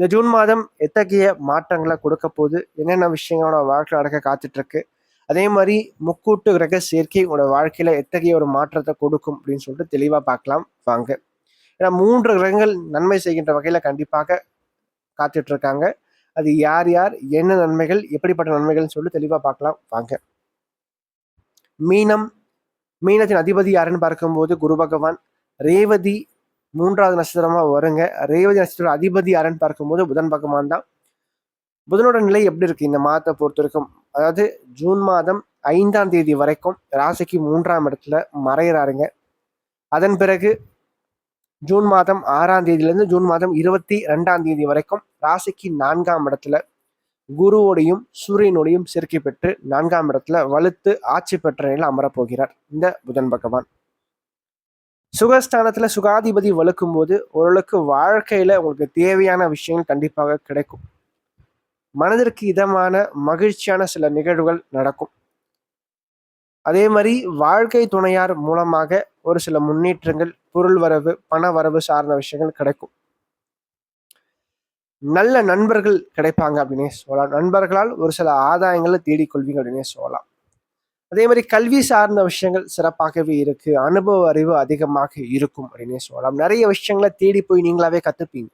இந்த ஜூன் மாதம் எத்தகைய மாற்றங்களை கொடுக்க போகுது? என்னென்ன விஷயங்களோட வாழ்க்கை நடக்க காத்துட்டு இருக்கு அதே மாதிரி முக்கூட்டு கிரக சேர்க்கை உங்களோட வாழ்க்கையில எத்தகைய ஒரு மாற்றத்தை கொடுக்கும் அப்படின்னு சொல்லிட்டு தெளிவாக பார்க்கலாம். வாங்க. ஏன்னா மூன்று கிரகங்கள் நன்மை செய்கின்ற வகையில கண்டிப்பாக காத்துட்டு இருக்காங்க அது யார் யார்? என்ன நன்மைகள்? எப்படிப்பட்ட நன்மைகள்னு சொல்லி தெளிவாக பார்க்கலாம். வாங்க. மீனம். மீனத்தின் அதிபதி யாருன்னு பார்க்கும்போது குரு பகவான். ரேவதி மூன்றாவது நட்சத்திரமா வருங்க. ரேவதி நட்சத்திரம் அதிபதி யாருன்னு பார்க்கும்போது புதன் பகவான் தான். புதனோட நிலை எப்படி இருக்கு? இந்த மாதத்தை பொறுத்த வரைக்கும் அதாவது ஜூன் மாதம் ஐந்தாம் தேதி வரைக்கும் ராசிக்கு மூன்றாம் இடத்துல மறையிறாருங்க. அதன் பிறகு ஜூன் மாதம் ஆறாம் தேதியிலேருந்து ஜூன் மாதம் இருபத்தி ரெண்டாம் தேதி வரைக்கும் ராசிக்கு நான்காம் இடத்துல குருவோடையும் சூரியனோடையும் சேர்க்கை பெற்று நான்காம் இடத்துல வலுத்து ஆட்சி பெற்ற நிலையில் அமரப்போகிறார். இந்த புதன் பகவான். சுகஸ்தானத்துல சுகாதிபதி வலுக்கும் போது ஓரளவுக்கு வாழ்க்கையில உங்களுக்கு தேவையான விஷயங்கள் கண்டிப்பாக கிடைக்கும். மனதிற்கு இதமான மகிழ்ச்சியான சில நிகழ்வுகள் நடக்கும். அதே மாதிரி வாழ்க்கை துணையார் மூலமாக ஒரு சில முன்னேற்றங்கள் பொருள் வரவு பண வரவு சார்ந்த விஷயங்கள் கிடைக்கும். நல்ல நண்பர்கள் கிடைப்பாங்க அப்படின்னே சொல்லலாம். நண்பர்களால் ஒரு சில ஆதாயங்களை தேடிக்கொள்வீங்க அப்படின்னே சொல்லலாம். அதே மாதிரி கல்வி சார்ந்த விஷயங்கள் சிறப்பாகவே இருக்கு. அனுபவ அறிவு அதிகமாக இருக்கும் அப்படின்னே சொல்லலாம். நிறைய விஷயங்களை தேடி போய் நீங்களாவே கத்துப்பீங்க.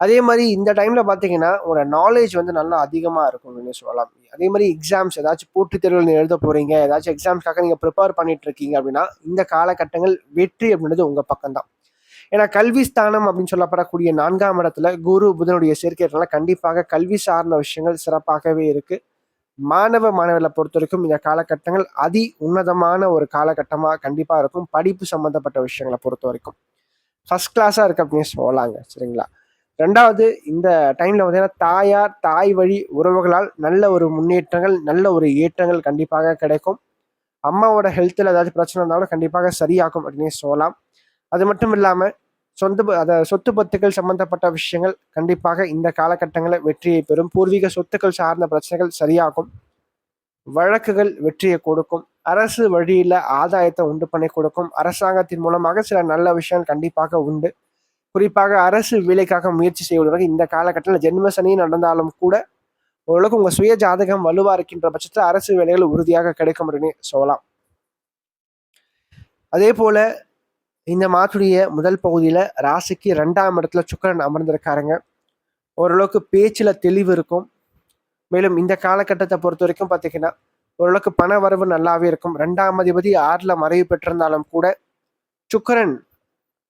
அதே மாதிரி இந்த டைம்ல பாத்தீங்கன்னா உங்களோட நாலேஜ் வந்து நல்லா அதிகமா இருக்கும் அப்படின்னு சொல்லலாம். அதே மாதிரி எக்ஸாம்ஸ் ஏதாச்சும் போட்டித் தேர்வுகள் நீங்க எழுத போறீங்க. ஏதாச்சும் எக்ஸாம்ஸ்க்காக நீங்க ப்ரிப்பேர் பண்ணிட்டு இருக்கீங்க அப்படின்னா இந்த காலகட்டங்கள் வெற்றி அப்படின்றது உங்க பக்கம் தான் ஏன்னா கல்வி ஸ்தானம் அப்படின்னு சொல்லப்படக்கூடிய நான்காம் இடத்துல குரு புதனுடைய சேர்க்கைனால கண்டிப்பாக கல்வி சார்ந்த விஷயங்கள் சிறப்பாகவே இருக்குது மாணவ மாணவர்களை பொறுத்த வரைக்கும் இந்த காலகட்டங்கள் அதி உன்னதமான ஒரு காலகட்டமாக கண்டிப்பாக இருக்கும். படிப்பு சம்மந்தப்பட்ட விஷயங்களை பொறுத்த வரைக்கும் ஃபர்ஸ்ட் கிளாஸாக இருக்கு அப்படின்னு சொல்லலாங்க சரிங்களா? ரெண்டாவது இந்த டைமில் பார்த்தீங்கன்னா தாயார் தாய் வழி உறவுகளால் நல்ல ஒரு முன்னேற்றங்கள் நல்ல ஒரு ஏற்றங்கள் கண்டிப்பாக கிடைக்கும். அம்மாவோட ஹெல்த்தில் ஏதாவது பிரச்சனை இருந்தாலும் கண்டிப்பாக சரியாகும் அப்படின்னு சொல்லலாம். அது மட்டும் இல்லாமல் சொந்த அத சொத்து பத்துக்கள் சம்பந்தப்பட்ட விஷயங்கள் கண்டிப்பாக இந்த காலகட்டங்களில் வெற்றியை பெறும். பூர்வீக சொத்துக்கள் சார்ந்த பிரச்சனைகள் சரியாகும். வழக்குகள் வெற்றியை கொடுக்கும். அரசு வழியில் ஆதாயத்தை உண்டு பண்ணி கொடுக்கும். அரசாங்கத்தின் மூலமாக சில நல்ல விஷயங்கள் கண்டிப்பாக உண்டு. குறிப்பாக அரசு வேலைக்காக முயற்சி செய்வதற்கு இந்த காலகட்டத்தில் ஜென்மசனி நடந்தாலும் கூட ஓரளவுக்கு உங்கள் சுய ஜாதகம் வலுவாக இருக்கின்ற பட்சத்தில் அரசு வேலைகள் உறுதியாக கிடைக்கும் அப்படின்னு சொல்லலாம். அதே போல இந்த மாத்துடைய முதல் பகுதியில் ராசிக்கு ரெண்டாம் இடத்துல சுக்கரன் அமர்ந்திருக்காருங்க. ஓரளவுக்கு பேச்சில் தெளிவு இருக்கும். மேலும் இந்த காலகட்டத்தை பொறுத்த வரைக்கும் பார்த்தீங்கன்னா ஓரளவுக்கு பண வரவு நல்லாவே இருக்கும். ரெண்டாம் அதிபதி ஆறில் மறைவு பெற்றிருந்தாலும் கூட சுக்கரன்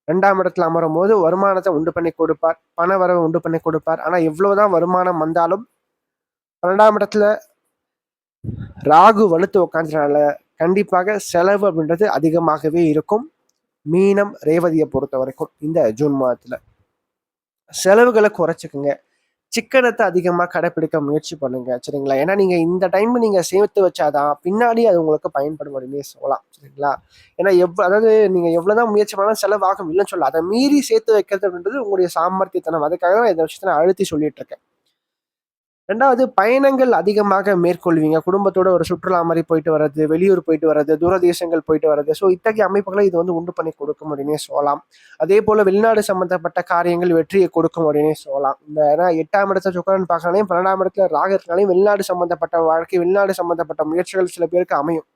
ரெண்டாம் இடத்துல அமரும் போது வருமானத்தை உண்டு பண்ணி கொடுப்பார். பண வரவை உண்டு பண்ணி கொடுப்பார். ஆனால் எவ்வளவுதான் வருமானம் வந்தாலும் பன்னெண்டாம் இடத்துல ராகு வலுத்து உட்காந்துனால கண்டிப்பாக செலவு அப்படின்றது அதிகமாகவே இருக்கும். மீனம் ரேவதியை பொறுத்த வரைக்கும் இந்த ஜூன் மாதத்தில். செலவுகளை குறைச்சிக்குங்க. சிக்கனத்தை அதிகமாக கடைப்பிடிக்க முயற்சி பண்ணுங்க சரிங்களா? ஏன்னா நீங்கள் இந்த டைம் நீங்கள் சேர்த்து வச்சாதான் பின்னாடி அது உங்களுக்கு பயன்படும் அப்படின்னு சொல்லலாம் சரிங்களா? ஏன்னா எவ் அதாவது நீங்கள் எவ்வளோ தான் முயற்சி பண்ணாலும் செலவாகும் இல்லைன்னு சொல்லலாம் அதை மீறி சேர்த்து வைக்கிறது அப்படின்றது உங்களுடைய சாமர்த்தியத்தனம். அதுக்காக தான் இந்த விஷயத்த நான் அழுத்தி சொல்லிட்டு இருக்கேன். ரெண்டாவது பயணங்கள் அதிகமாக மேற்கொள்வீங்க. குடும்பத்தோட ஒரு சுற்றுலா மாதிரி போயிட்டு வர்றது வெளியூர் போயிட்டு வர்றது தூரதேசங்கள் போயிட்டு வர்றது. ஸோ இத்தகைய அமைப்புகளை இது வந்து உண்டு பண்ணி கொடுக்கும் அப்படின்னே சொல்லலாம். அதே போல வெளிநாடு சம்பந்தப்பட்ட காரியங்கள் வெற்றியை கொடுக்கும் அப்படின்னே சொல்லலாம். இந்த ஏன்னா எட்டாம் இடத்துல சுக்கரன் பார்க்கறாலையும் பன்னெண்டாம் இடத்துல ராக இருக்கனாலையும் வெளிநாடு சம்பந்தப்பட்ட வாழ்க்கை வெளிநாடு சம்பந்தப்பட்ட முயற்சிகள் சில பேருக்கு அமையும்.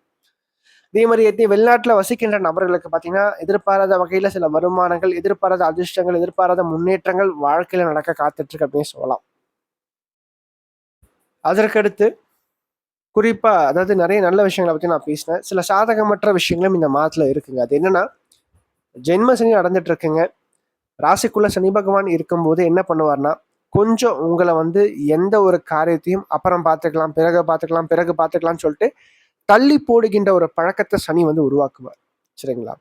அதே மாதிரி எத்தி வெளிநாட்டில் வசிக்கின்ற நபர்களுக்கு பார்த்தீங்கன்னா எதிர்பாராத வகையில் சில வருமானங்கள் எதிர்பாராத அதிர்ஷ்டங்கள் எதிர்பாராத முன்னேற்றங்கள் வாழ்க்கையில் நடக்க காத்துட்ருக்கு அப்படின்னு சொல்லலாம். அதற்கடுத்து குறிப்பாக அதாவது நிறைய நல்ல விஷயங்களை பற்றி நான் பேசினேன். சில சாதகமற்ற விஷயங்களும் இந்த மாதத்தில் இருக்குங்க. அது என்னன்னா ஜென்ம சனி நடந்துட்டு இருக்குங்க. ராசிக்குள்ள சனி பகவான் இருக்கும்போது என்ன பண்ணுவார்னா கொஞ்சம் உங்களை வந்து எந்த ஒரு காரியத்தையும் அப்புறம் பார்த்துக்கலாம் பிறகு பார்த்துக்கலாம் பிறகு பார்த்துக்கலாம்னு சொல்லிட்டு தள்ளி போடுகின்ற ஒரு பழக்கத்தை சனி வந்து உருவாக்குவார். சரிங்களா?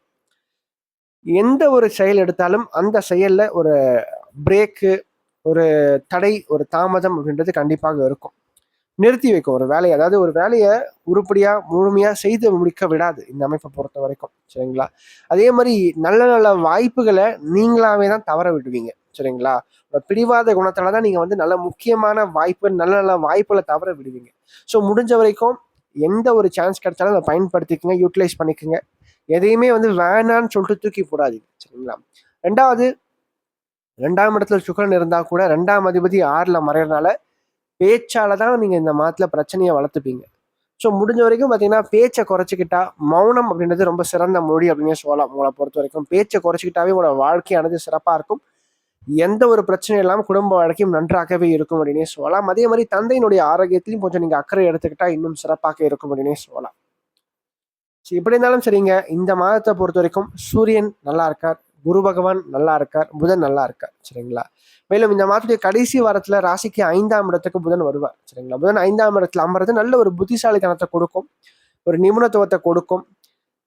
எந்த ஒரு செயல் எடுத்தாலும் அந்த செயலில் ஒரு பிரேக்கு ஒரு தடை ஒரு தாமதம் அப்படின்றது கண்டிப்பாக இருக்கும். நிறுத்தி வைக்கும் ஒரு வேலையை. அதாவது ஒரு வேலையை உருப்படியா முழுமையா செய்து முடிக்க விடாது இந்த அமைப்பை பொறுத்த வரைக்கும். சரிங்களா? அதே மாதிரி நல்ல நல்ல வாய்ப்புகளை நீங்களாவே தான் தவற விடுவீங்க. சரிங்களா? ஒரு பிடிவாத குணத்தால தான் நீங்க வந்து நல்ல முக்கியமான வாய்ப்பு நல்ல நல்ல வாய்ப்புகளை தவற விடுவீங்க. ஸோ முடிஞ்ச வரைக்கும் எந்த ஒரு சான்ஸ் கிடைச்சாலும் அதை பயன்படுத்திக்கங்க யூட்டிலைஸ் பண்ணிக்கோங்க. எதையுமே வந்து வேணான்னு சொல்லிட்டு தூக்கி போடாதீங்க. சரிங்களா? ரெண்டாவது ரெண்டாம் இடத்துல சுக்கரன் இருந்தா கூட ரெண்டாம் அதிபதி ஆறுல மறையறதுனால பேச்சால தான் நீங்கள் இந்த மாதத்தில் பிரச்சனையை வளர்த்துப்பீங்க. ஸோ முடிஞ்ச வரைக்கும் பார்த்தீங்கன்னா பேச்சை குறைச்சிக்கிட்டா மௌனம் அப்படின்றது ரொம்ப சிறந்த மொழி அப்படின்னு சொல்லலாம். உங்களை பொறுத்த வரைக்கும் பேச்சை குறைச்சிக்கிட்டாவே உங்களோட வாழ்க்கையானது சிறப்பாக இருக்கும். எந்த ஒரு பிரச்சனையும் இல்லாமல் குடும்ப வாழ்க்கையும் நன்றாகவே இருக்கும் அப்படின்னே சொல்லலாம். அதே மாதிரி தந்தையினுடைய ஆரோக்கியத்திலையும் கொஞ்சம் நீங்கள் அக்கறை எடுத்துக்கிட்டா இன்னும் சிறப்பாக இருக்கும் அப்படின்னே சொல்லலாம். சரி எப்படி இருந்தாலும் சரிங்க. இந்த மாதத்தை பொறுத்த வரைக்கும் சூரியன் நல்லா இருக்கார். குரு பகவான் நல்லா இருக்கார் புதன் நல்லா இருக்கார் சரிங்களா? மேலும் இந்த மாதத்துடைய கடைசி வாரத்துல ராசிக்கு ஐந்தாம் இடத்துக்கு புதன் வருவார் சரிங்களா? புதன் ஐந்தாம் இடத்துல அமர்றது நல்ல ஒரு புத்திசாலித்தனத்தை கொடுக்கும் ஒரு நிபுணத்துவத்தை கொடுக்கும்.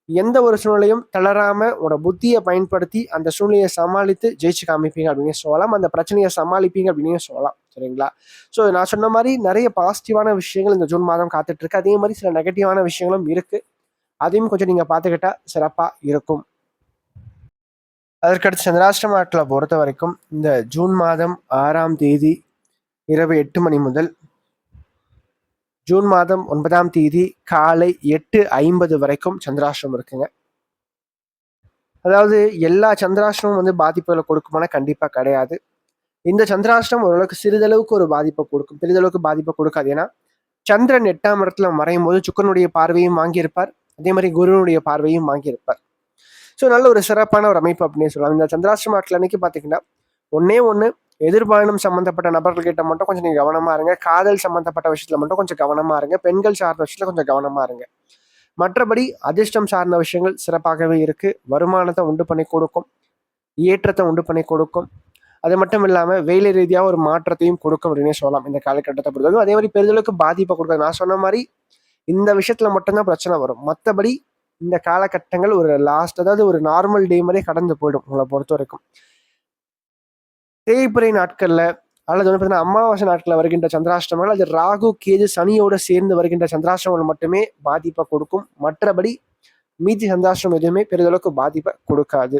எந்த ஒரு சூழ்நிலையும் தளராம உங்களோட புத்தியை பயன்படுத்தி அந்த சூழ்நிலையை சமாளித்து ஜெயிச்சு காமிப்பீங்க அப்படின்னு சொல்லலாம். அந்த பிரச்சனையை சமாளிப்பீங்க அப்படின்னு சொல்லலாம் சரிங்களா? ஸோ நான் சொன்ன மாதிரி நிறைய பாசிட்டிவான விஷயங்கள் இந்த ஜூன் மாதம் காத்துட்டு இருக்கு. அதே மாதிரி சில நெகட்டிவான விஷயங்களும் இருக்கு. அதையும் கொஞ்சம் நீங்க பார்த்துக்கிட்டா சிறப்பா இருக்கும். அதற்கடுத்து சந்திராஷ்டம நாட்களை பொறுத்த வரைக்கும் இந்த ஜூன் மாதம் ஆறாம் தேதி இரவு எட்டு மணி முதல் ஜூன் மாதம் ஒன்பதாம் தேதி காலை எட்டு ஐம்பது வரைக்கும் சந்திராஷ்டிரம் இருக்குங்க. அதாவது எல்லா சந்திராஷ்டிரமும் வந்து பாதிப்புகளை கொடுக்குமானா கண்டிப்பாக கிடையாது. இந்த சந்திராஷ்டிரம் ஓரளவுக்கு சிறிதளவுக்கு ஒரு பாதிப்பை கொடுக்கும். பெரிதளவுக்கு பாதிப்பை கொடுக்காது. ஏன்னா சந்திரன் எட்டாம் இடத்துல மறையும் போது சுக்கனுடைய பார்வையும் வாங்கியிருப்பார். அதே மாதிரி குருவனுடைய பார்வையும் வாங்கியிருப்பார். ஸோ நல்ல ஒரு சிறப்பான ஒரு அமைப்பு அப்படின்னு சொல்லலாம். இந்த சந்திராஷ்டிரம நாட்கள் அன்னைக்கு பார்த்தீங்கன்னா ஒன்னே ஒன்று எதிர்பாயணம் சம்மந்தப்பட்ட நபர்கள்கிட்ட மட்டும் கொஞ்சம் நீங்கள் கவனமாக இருங்க. காதல் சம்மந்தப்பட்ட விஷயத்தில் மட்டும் கொஞ்சம் கவனமாக இருங்க. பெண்கள் சார்ந்த விஷயத்தில் கொஞ்சம் கவனமாக இருங்க. மற்றபடி அதிர்ஷ்டம் சார்ந்த விஷயங்கள் சிறப்பாகவே இருக்குது வருமானத்தை உண்டு பண்ணி கொடுக்கும். ஏற்றத்தை உண்டு பண்ணி கொடுக்கும். அது மட்டும் இல்லாமல் வேலை ரீதியாக ஒரு மாற்றத்தையும் கொடுக்கும் அப்படின்னே சொல்லலாம் இந்த காலகட்டத்தை பொறுத்தவரைக்கும். அதே மாதிரி பெரிதளவுக்கு பாதிப்பை கொடுக்காது. நான் சொன்ன மாதிரி இந்த விஷயத்தில் மட்டும்தான் பிரச்சனை வரும். மற்றபடி இந்த காலகட்டங்கள் ஒரு லாஸ்ட் அதாவது ஒரு நார்மல் டே மாதிரியே கடந்து போயிடும் உங்களை பொறுத்த வரைக்கும். தேய்பிறை நாட்களில் அல்லது வந்து பார்த்தீங்கன்னா அமாவாசை நாட்களில் வருகின்ற சந்திராஷ்டமங்கள் அது ராகு கேது சனியோட சேர்ந்து வருகின்ற சந்திராஷ்டமங்கள் மட்டுமே பாதிப்பை கொடுக்கும். மற்றபடி மீதி சந்திராஷ்டிரம் எதுவுமே பெரிதளவுக்கு பாதிப்பை கொடுக்காது.